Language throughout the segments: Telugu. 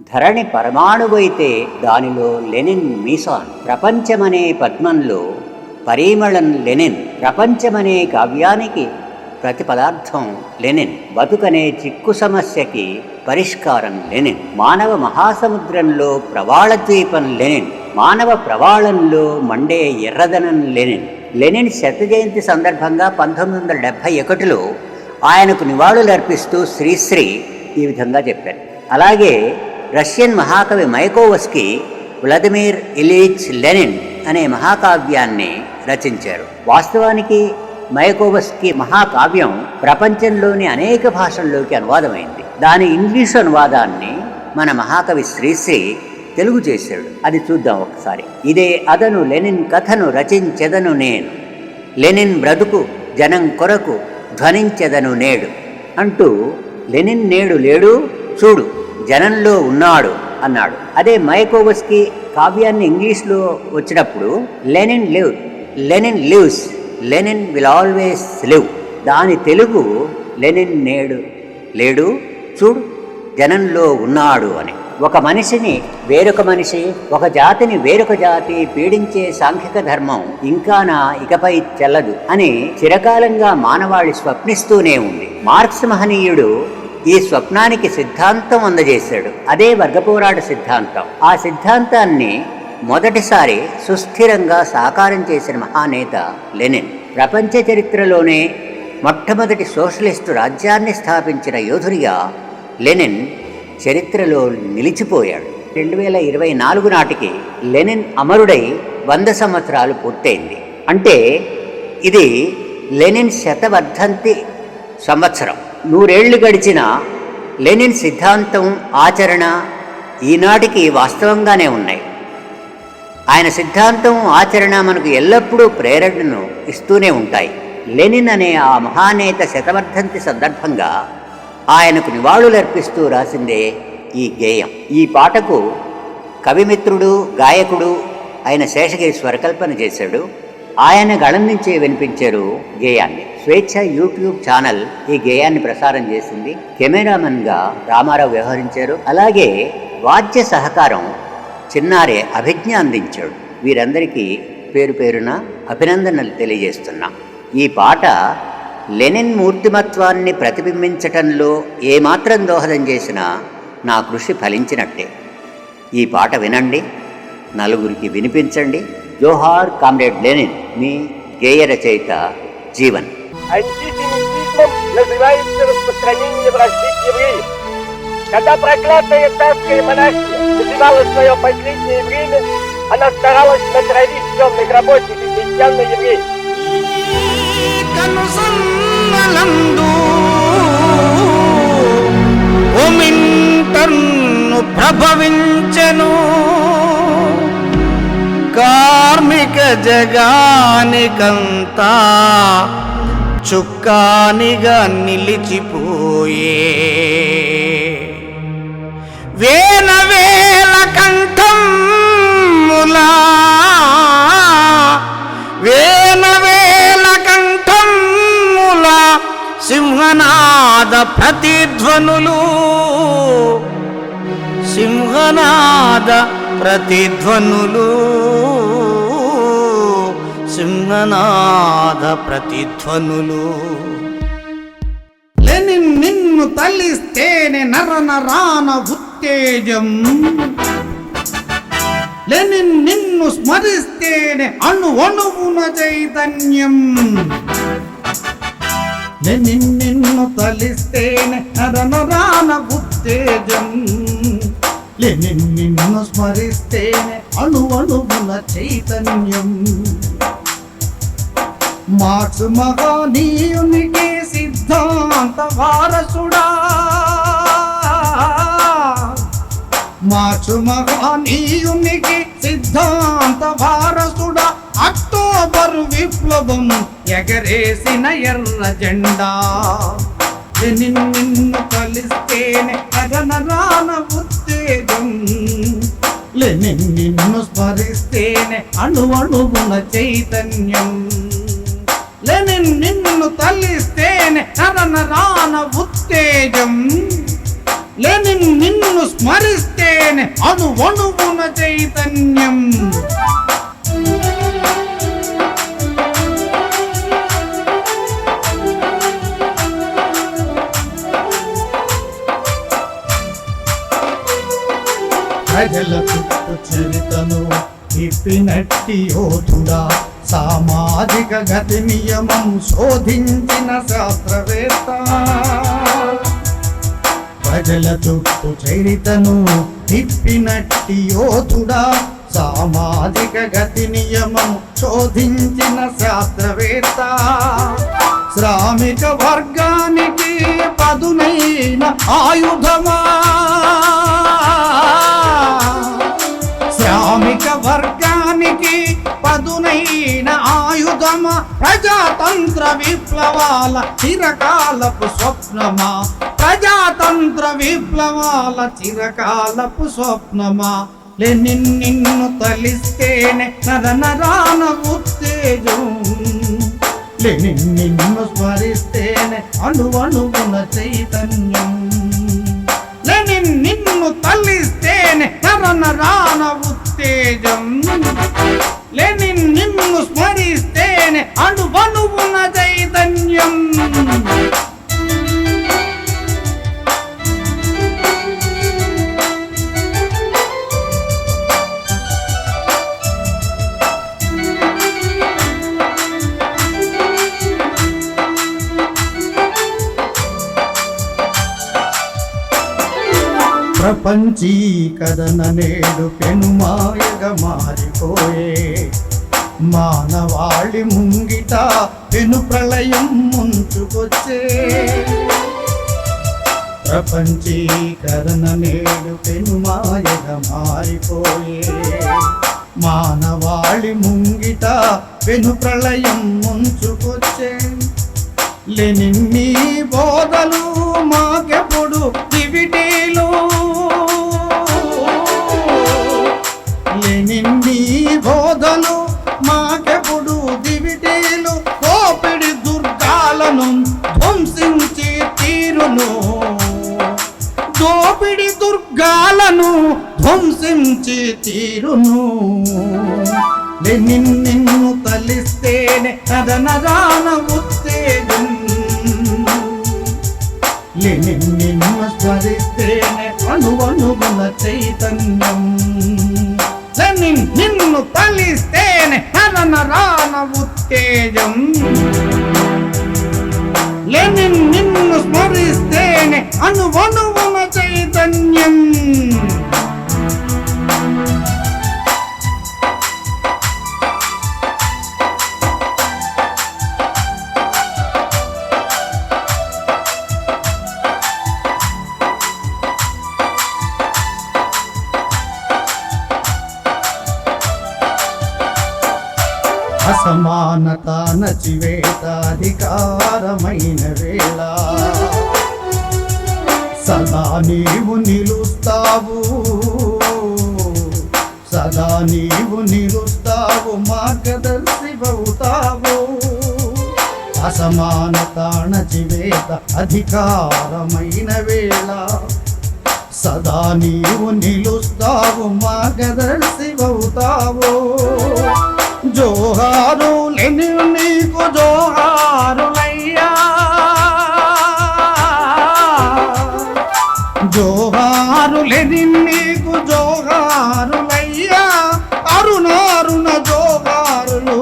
ధరణి పరమాణువైతే దానిలో లెనిన్ మీసాన్ ప్రపంచమనే పద్మంలో పరిమళం లెనిన్ ప్రపంచమనే కావ్యానికి ప్రతి పదార్థం లెనిన్ బతుకనే చిక్కు సమస్యకి పరిష్కారం లెనిన్ మానవ మహాసముద్రంలో ప్రవాళ ద్వీపం లెనిన్ మానవ ప్రవాళంలో మండే ఎర్రదనం లెనిన్. లెనిన్ శత జయంతి సందర్భంగా పంతొమ్మిది వందల డెబ్భై ఒకటిలో ఆయనకు నివాళులర్పిస్తూ శ్రీశ్రీ ఈ విధంగా చెప్పారు. అలాగే రష్యన్ మహాకవి మైకోవస్కి వ్లాదిమిర్ ఇలీచ్ లెనిన్ అనే మహాకావ్యాన్ని రచించారు. వాస్తవానికి మైకోవస్కి మహాకావ్యం ప్రపంచంలోని అనేక భాషల్లోకి అనువాదమైంది. దాని ఇంగ్లీషు అనువాదాన్ని మన మహాకవి శ్రీశ్రీ తెలుగు చేశాడు. అది చూద్దాం ఒకసారి. ఇదే అదను లెనిన్ కథను రచించెదను నేను. లెనిన్ బ్రతుకు జనం కొరకు ధ్వనించెదను నేడు. అంటూ లెనిన్ నేడు లేడు చూడు. జనంలో ఉన్నాడు అన్నాడు. అదే మైకోవస్కి కావ్యాన్ని ఇంగ్లీష్లో వచ్చినప్పుడు Lenin live Lenin lives Lenin will always live. దాని తెలుగు లెనిన్ నేడు లేడు చూడు జనంలో ఉన్నాడు అని. ఒక మనిషిని వేరొక మనిషి ఒక జాతిని వేరొక జాతి పీడించే సాంఘిక ధర్మం ఇంకా నా ఇకపై చెల్లదు అని చిరకాలంగా మానవాళి స్వప్నిస్తూనే ఉంది. మార్క్స్ మహనీయుడు ఈ స్వప్నానికి సిద్ధాంతం అందజేశాడు. అదే వర్గపోరాట సిద్ధాంతం. ఆ సిద్ధాంతాన్ని మొదటిసారి సుస్థిరంగా సాకారం చేసిన మహానేత లెనిన్. ప్రపంచ చరిత్రలోనే మొట్టమొదటి సోషలిస్టు రాజ్యాన్ని స్థాపించిన యోధుడిగా లెనిన్ చరిత్రలో నిలిచిపోయాడు. రెండు వేల ఇరవై నాలుగు నాటికి లెనిన్ అమరుడై వంద సంవత్సరాలు పూర్తయింది. అంటే ఇది లెనిన్ శతవర్ధంతి సంవత్సరం. నూరేళ్ళు గడిచిన లెనిన్ సిద్ధాంతం ఆచరణ ఈనాటికి వాస్తవంగానే ఉన్నాయి. ఆయన సిద్ధాంతం ఆచరణ మనకు ఎల్లప్పుడూ ప్రేరణను ఇస్తూనే ఉంటాయి. లెనిన్ అనే ఆ మహానేత శతవర్ధంతి సందర్భంగా ఆయనకు నివాళులర్పిస్తూ రాసిందే ఈ గేయం. ఈ పాటకు కవిమిత్రుడు గాయకుడు అయిన శేషగిరి స్వరకల్పన చేశాడు. ఆయన గళం నుంచే వినిపించారు గేయాన్ని. స్వేచ్ఛ యూట్యూబ్ ఛానల్ ఈ గేయాన్ని ప్రసారం చేసింది కెమెరామెన్గా రామారావు వ్యవహరించారు. అలాగే వాద్య సహకారం చిన్నారే అభిజ్ఞ అందించాడు. వీరందరికీ పేరు పేరున అభినందనలు తెలియజేస్తున్నా. ఈ పాట లెనిన్ మూర్తిమత్వాన్ని ప్రతిబింబించటంలో ఏమాత్రం దోహదం చేసినా నా కృషి ఫలించినట్టే. ఈ పాట వినండి నలుగురికి వినిపించండి. జోహార్ కామ్రేడ్ లెనిన్ మీ గేయ రచయిత జీవన్ Антисемитизмом называется распространение вражды к евреям. Когда проклятая царская монархия доживала свое последнее время, она старалась натравить темных работников крестьян на евреев. కనుసన్నలందు ఒమింటన్ను ఇక జగానికంతా చుక్కానిగా నిలిచిపోయే. వేల వేల కంఠములా వేల వేల కంఠముల సింహనాద ప్రతిధ్వనులు సింహనాద ప్రతిధ్వనులు సింహనాద ప్రతిధ్వనులు. లెనిన్ నిన్ను తలిస్తేనే నర నరాన ఉత్తేజం. లెనిన్ నిన్ను స్మరిస్తేనే అణు అణువున చైతన్యం. లెనిన్ నిన్ను తలిస్తేనే నర నరాన ఉత్తేజం. లెనిన్ నిన్ను స్మరిస్తేనే అణు అణువున చైతన్యం. మార్క్స్ మహనీయునికి సిద్ధాంత వారసుడా. మార్క్స్ మహనీయునికి సిద్ధాంత వారసుడా. అక్టోబర్ విప్లవం ఎగరేసిన ఎర్ర జెండా. లెనిన్ నిన్ను కలిస్తేనే అగనరాన ఉత్తేజం. లెనిన్ నిన్ను స్మరిస్తేనే అణు అణువున చైతన్యం. నేను నిన్ను తల్లిస్తేనే నరనరాన ఉత్తేజం. లెనిన్ నిన్ను స్మరిస్తేనే అణు అణువున చైతన్యం. ప్రజల చుట్టూ చరితను ఇప్పినట్టి యోధుడా సామాజిక గతి నియమం శోధించిన శాస్త్రవేత్త. ప్రజల చుట్టూ చరితను తిప్పినట్టి యోధుడా సామాజిక గతి నియమం శోధించిన శాస్త్రవేత్త. శ్రామిక వర్గానికి పదునైన ఆయుధమా ప్రజాతంత్ర విప్లవాల చిరకాలపు స్వప్నమా? ప్రజాతంత్ర విప్లవాల చిరకాలపు స్వప్నమా? లెనిన్ నిన్ను తలిస్తేనే నర నరాన ఉత్తేజం. లెనిన్ నిన్ను స్మరిస్తేనే అణువణువున చైతన్యం. లెనిన్ నిన్ను తలిస్తేనే నర నరాన ఉత్తేజం. లెనిన్ నిన్ను స్మరిస్తే స్మరిస్తేనే అణువణువున చైతన్యం ప్రపంచీ కదన నేడు పెను మాయగా మారిపోయే మానవాళి ముంగిట పెను ప్రళయం ముంచుకొచ్చే. ప్రపంచీకరణ నేడు పెను మాయగా మారిపోయే. మానవాళి ముంగిట పెను ప్రళయం ముంచుకొచ్చే. లెనిన్ని బోధలు మాకెప్పుడు దివిటీలు ధ్వంసించి తీరును నిన్ను తలిస్తేనే నదనరాన ఉత్తేజం. నిన్ను స్మరిస్తేనే అణువణువున చైతన్యం. నిన్ను తలిస్తేనే నదనరాన ఉత్తేజం. లెనిన్ నిన్ను స్మరిస్తేనే అణువణువున చైతన్యం. సమానత నచివేత అధికారమైన వేళ. సదా నీవు నిలుస్తావు సదా నీవు నిలుస్తావు మార్గదర్శివవుతావు అసమానత నచివేత అధికారమైన వేళ. సదా నీవు నిలుస్తావు మార్గదర్శివవుతావు జోహారు లెని నీకు జోహారులయ్యా. జోహారు లేని నీకు జోహారులయ్యా. అరుణారుణ జోహారులు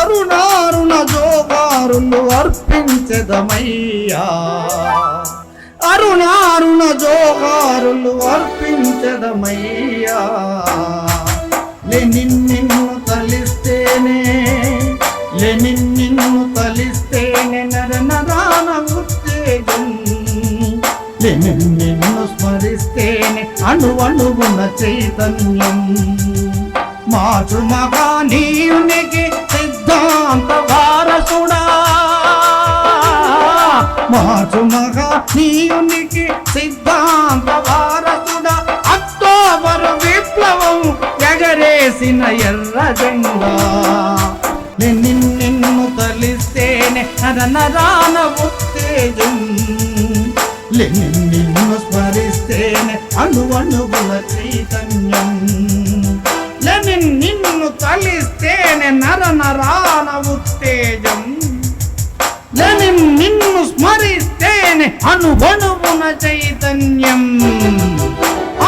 అరుణారుణ జోహారులు అర్పించదమయ్యా. అరుణారుణ జోహారులు అర్పించదమయ్యా. నిన్నే తలిస్తేనే లెనిన్ నిన్ను తలిస్తేనే నర నరాన ఉత్తేజం. లెనిన్ నిన్ను స్మరిస్తేనే అణు అణువున చైతన్యం. మాచు మగానీయునికి సిద్ధాంత వారసుడా. మాచు మగానీయునికి సిద్ధాంత వారసుడా. అక్టోబర్ విప్లవం ఎగరేసిన ఎర్ర నరాన ఉత్తేజం. లెనిన్ నిన్ను అణువణువుల చైతన్యం. లెనిన్ నిన్ను తలిస్తేనే నర నరాన ఉత్తేజం. లెనిన్ నిన్ను స్మరిస్తేనే అణువణువున చైతన్యం.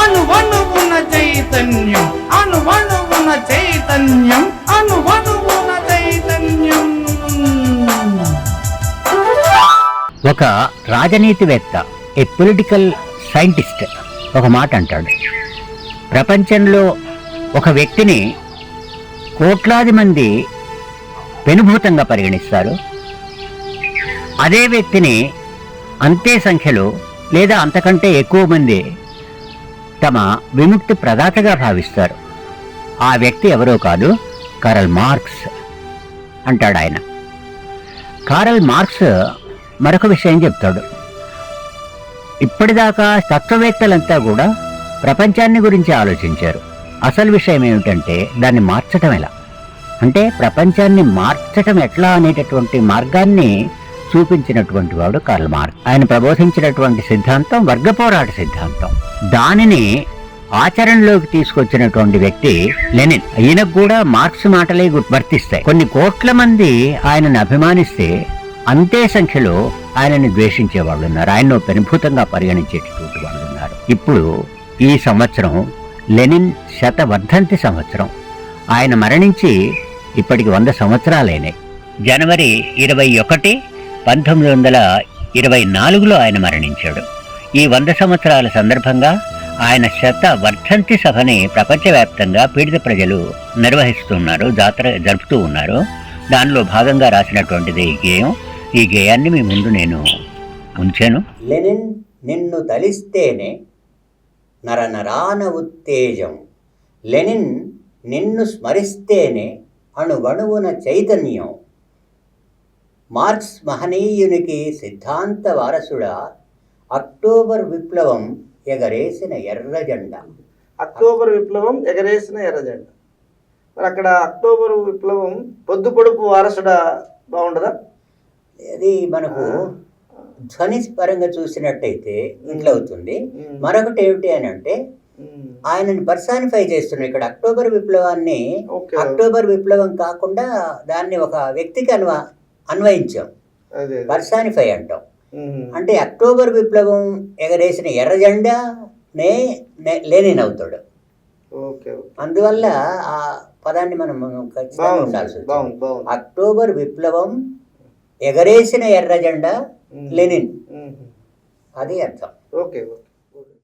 అణువణువున చైతన్యం అణువణువున చైతన్యం అణువణువున చైతన్యం. ఒక రాజనీతివేత్త ఏ పొలిటికల్ సైంటిస్ట్ ఒక మాట అంటాడు. ప్రపంచంలో ఒక వ్యక్తిని కోట్లాది మంది పెనుభూతంగా పరిగణిస్తారు. అదే వ్యక్తిని అంతే సంఖ్యలో లేదా అంతకంటే ఎక్కువ మంది తమ విముక్తి ప్రదాతగా భావిస్తారు. ఆ వ్యక్తి ఎవరో కాదు కరల్ మార్క్స్ అంటాడు ఆయన కారల్ మార్క్స్ మరొక విషయం చెప్తాడు. ఇప్పటిదాకా తత్వవేత్తలంతా కూడా ప్రపంచాన్ని గురించి ఆలోచించారు. అసలు విషయం ఏమిటంటే దాన్ని మార్చటం ఎలా? అంటే ప్రపంచాన్ని మార్చటం ఎట్లా అనేటటువంటి మార్గాన్ని చూపించినటువంటి వాడు కార్ల్ మార్క్. ఆయన ప్రబోధించినటువంటి సిద్ధాంతం వర్గ పోరాట సిద్ధాంతం. దానిని ఆచరణలోకి తీసుకొచ్చినటువంటి వ్యక్తి లెనిన్. ఈయనకు కూడా మార్క్స్ మాటలే వర్తిస్తాయి. కొన్ని కోట్ల మంది ఆయనను అభిమానిస్తే అంతే సంఖ్యలో ఆయనని ద్వేషించే వాళ్ళు ఉన్నారు ఆయన్ను పెనుభూతంగా పరిగణించేటటువంటి వాళ్ళు ఉన్నారు ఇప్పుడు ఈ సంవత్సరం లెనిన్ శతవర్ధంతి సంవత్సరం. ఆయన మరణించి ఇప్పటికి వంద సంవత్సరాలైనాయి జనవరి ఇరవై ఒకటి పంతొమ్మిది వందల ఇరవై నాలుగులో ఆయన మరణించాడు. ఈ వంద సంవత్సరాల సందర్భంగా ఆయన శత వర్ధంతి సభని ప్రపంచవ్యాప్తంగా పీడిత ప్రజలు నిర్వహిస్తున్నారు జాతర జరుపుతూ ఉన్నారు. దానిలో భాగంగా రాసినటువంటిది గేయం. ఈ గేయాన్ని మీ ముందు నేను ఉంచాను. లెనిన్ నిన్ను తలిస్తేనే నరనరాన ఉత్తేజం. లెనిన్ నిన్ను స్మరిస్తేనే అణువణువున చైతన్యం. మార్క్స్ మహనీయునికి సిద్ధాంత వారసుడా అక్టోబర్ విప్లవం ఎగరేసిన ఎర్ర జెండా. అక్టోబర్ విప్లవం ఎగరేసిన ఎర్రజెండా మరి అక్కడ అక్టోబర్ విప్లవం పొద్దు పొడుపు వారసుడా బాగుండదా? అది మనకు ధ్వని పరంగా చూసినట్టయితే ఇట్లా అవుతుంది. మరొకటి ఏమిటి అని అంటే. ఆయనని పర్సానిఫై చేస్తున్నాం. ఇక్కడ అక్టోబర్ విప్లవాన్ని అక్టోబర్ విప్లవం కాకుండా దాన్ని ఒక వ్యక్తికి అన్వ అన్వయించాం. పర్సానిఫై అంటాం. అంటే అక్టోబర్ విప్లవం ఎగరేసిన ఎర్ర జెండా నే నే- లెనిన్ అవుతాడు. అందువల్ల ఆ పదాన్ని మనం ఖచ్చితంగా ఉండాల్సి అక్టోబర్ విప్లవం ఎగరేసిన ఎర్ర జెండా. లెనిన్. అది అర్థం ఓకే ఓకే